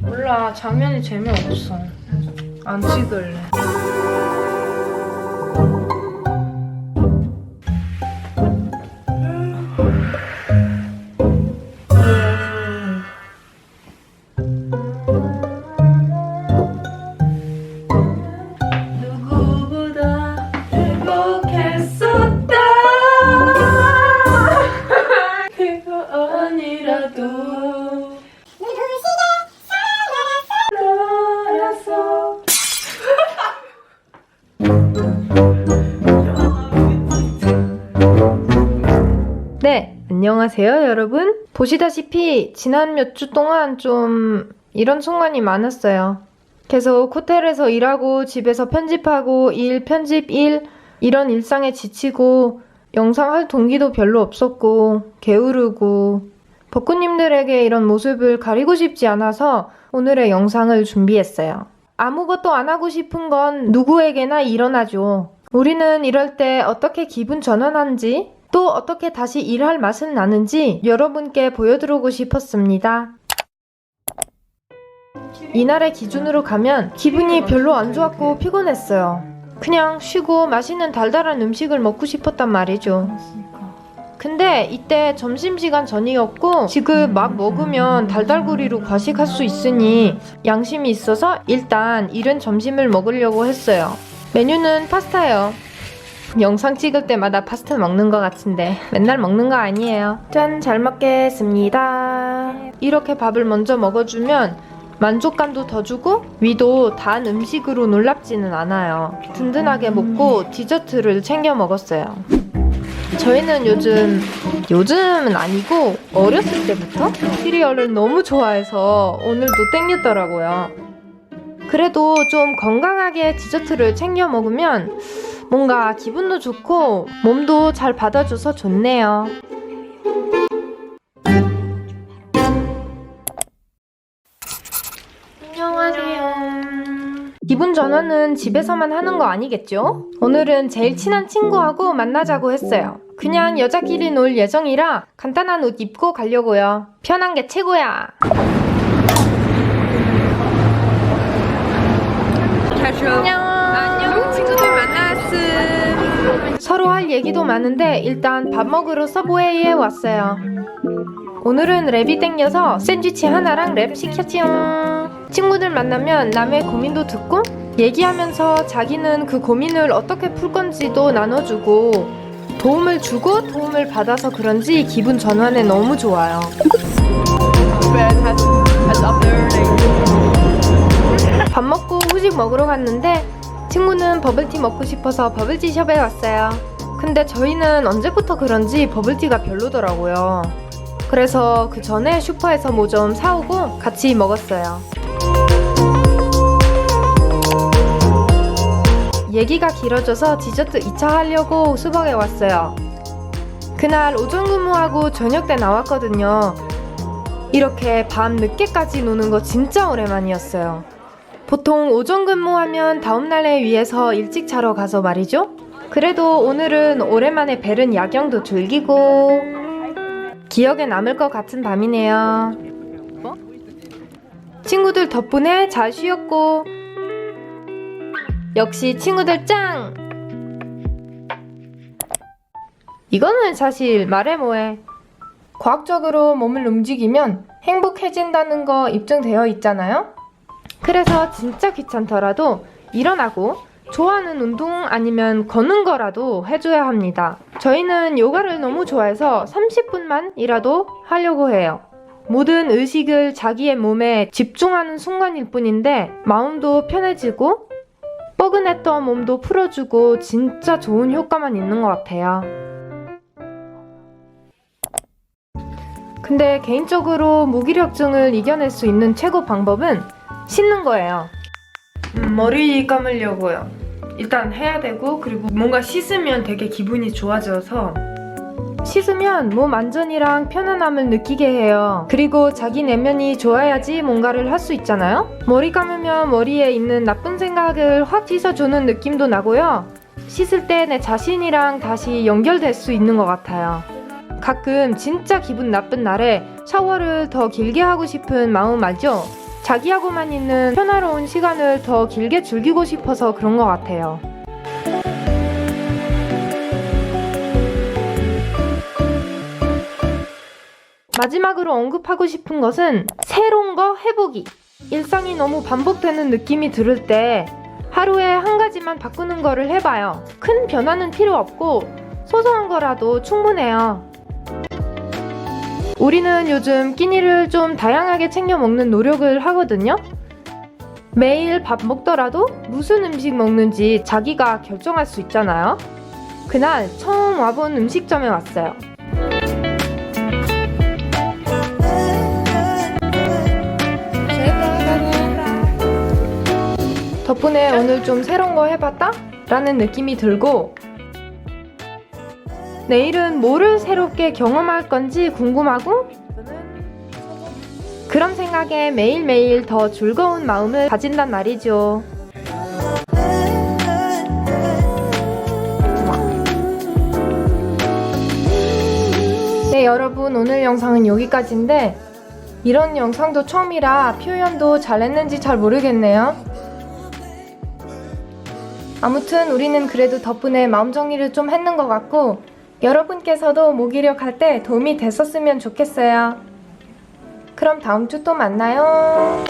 몰라. 장면이 재미없어. 안 찍을래 안녕하세요, 여러분. 보시다시피 지난 몇 주 동안 좀 이런 순간이 많았어요. 계속 호텔에서 일하고 집에서 편집하고 일, 편집 일 이런 일상에 지치고 영상 할 동기도 별로 없었고 게으르고 벚꽃님들에게 이런 모습을 가리고 싶지 않아서 오늘의 영상을 준비했어요. 아무것도 안 하고 싶은 건 누구에게나 일어나죠. 우리는 이럴 때 어떻게 기분 전환하는지 또 어떻게 다시 일할 맛은 나는지 여러분께 보여드리고 싶었습니다. 이날의 기준으로 가면 기분이 별로 안 좋았고 피곤했어요. 그냥 쉬고 맛있는 달달한 음식을 먹고 싶었단 말이죠. 근데 이때 점심시간 전이었고 지금 막 먹으면 달달구리로 과식할 수 있으니 양심이 있어서 일단 이른 점심을 먹으려고 했어요. 메뉴는 파스타예요. 영상 찍을 때마다 파스타 먹는 것 같은데 맨날 먹는 거 아니에요. 짠, 잘 먹겠습니다. 이렇게 밥을 먼저 먹어주면 만족감도 더 주고 위도 단 음식으로 놀랍지는 않아요. 든든하게 먹고 디저트를 챙겨 먹었어요. 저희는 요즘 요즘은 아니고 어렸을 때부터 시리얼을 너무 좋아해서 오늘도 땡겼더라고요. 그래도 좀 건강하게 디저트를 챙겨 먹으면 뭔가 기분도 좋고 몸도 잘 받아줘서 좋네요. 안녕하세요. 기분 전환은 집에서만 하는 거 아니겠죠? 오늘은 제일 친한 친구하고 만나자고 했어요. 그냥 여자끼리 놀 예정이라 간단한 옷 입고 가려고요. 편한 게 최고야. 얘기도 많은데 일단 밥 먹으러 서브웨이에 왔어요. 오늘은 랩이 땡겨서 샌드위치 하나랑 랩 시켰지요. 친구들 만나면 남의 고민도 듣고 얘기하면서 자기는 그 고민을 어떻게 풀 건지도 나눠주고 도움을 주고 도움을 받아서 그런지 기분 전환에 너무 좋아요. 밥 먹고 후식 먹으러 갔는데 친구는 버블티 먹고 싶어서 버블티 숍에 왔어요. 근데 저희는 언제부터 그런지 버블티가 별로더라고요. 그래서 그 전에 슈퍼에서 뭐 좀 사오고 같이 먹었어요. 얘기가 길어져서 디저트 2차 하려고 수박에 왔어요. 그날 오전 근무하고 저녁 때 나왔거든요. 이렇게 밤 늦게까지 노는 거 진짜 오랜만이었어요. 보통 오전 근무하면 다음날에 위해서 일찍 자러 가서 말이죠. 그래도 오늘은 오랜만에 베른 야경도 즐기고 기억에 남을 것 같은 밤이네요. 친구들 덕분에 잘 쉬었고 역시 친구들 짱! 이거는 사실 말해 뭐해. 과학적으로 몸을 움직이면 행복해진다는 거 입증되어 있잖아요? 그래서 진짜 귀찮더라도 일어나고 좋아하는 운동 아니면 걷는 거라도 해줘야 합니다. 저희는 요가를 너무 좋아해서 30분만이라도 하려고 해요. 모든 의식을 자기의 몸에 집중하는 순간일 뿐인데 마음도 편해지고 뻐근했던 몸도 풀어주고 진짜 좋은 효과만 있는 것 같아요. 근데 개인적으로 무기력증을 이겨낼 수 있는 최고 방법은 씻는 거예요. 음, 머리 감으려고요. 일단 해야 되고 그리고 뭔가 씻으면 되게 기분이 좋아져서 씻으면 몸 안전이랑 편안함을 느끼게 해요. 그리고 자기 내면이 좋아야지 뭔가를 할 수 있잖아요. 머리 감으면 머리에 있는 나쁜 생각을 확 씻어주는 느낌도 나고요. 씻을 때 내 자신이랑 다시 연결될 수 있는 것 같아요. 가끔 진짜 기분 나쁜 날에 샤워를 더 길게 하고 싶은 마음 알죠? 자기하고만 있는 편화로운 시간을 더 길게 즐기고 싶어서 그런 것 같아요. 마지막으로 언급하고 싶은 것은 새로운 거 해보기. 일상이 너무 반복되는 느낌이 들을 때 하루에 한 가지만 바꾸는 거를 해봐요. 큰 변화는 필요 없고 소소한 거라도 충분해요. 우리는 요즘 끼니를 좀 다양하게 챙겨 먹는 노력을 하거든요. 매일 밥 먹더라도 무슨 음식 먹는지 자기가 결정할 수 있잖아요. 그날 처음 와본 음식점에 왔어요. 덕분에 오늘 좀 새로운 거 해봤다? 라는 느낌이 들고 내일은 뭐를 새롭게 경험할 건지 궁금하고 그런 생각에 매일매일 더 즐거운 마음을 가진단 말이죠. 네, 여러분, 오늘 영상은 여기까지인데, 이런 영상도 처음이라 표현도 잘했는지 잘 모르겠네요. 아무튼 우리는 그래도 덕분에 마음 정리를 좀 했는 것 같고, 여러분께서도 모기력 할 때 도움이 됐었으면 좋겠어요. 그럼 다음 주 또 만나요.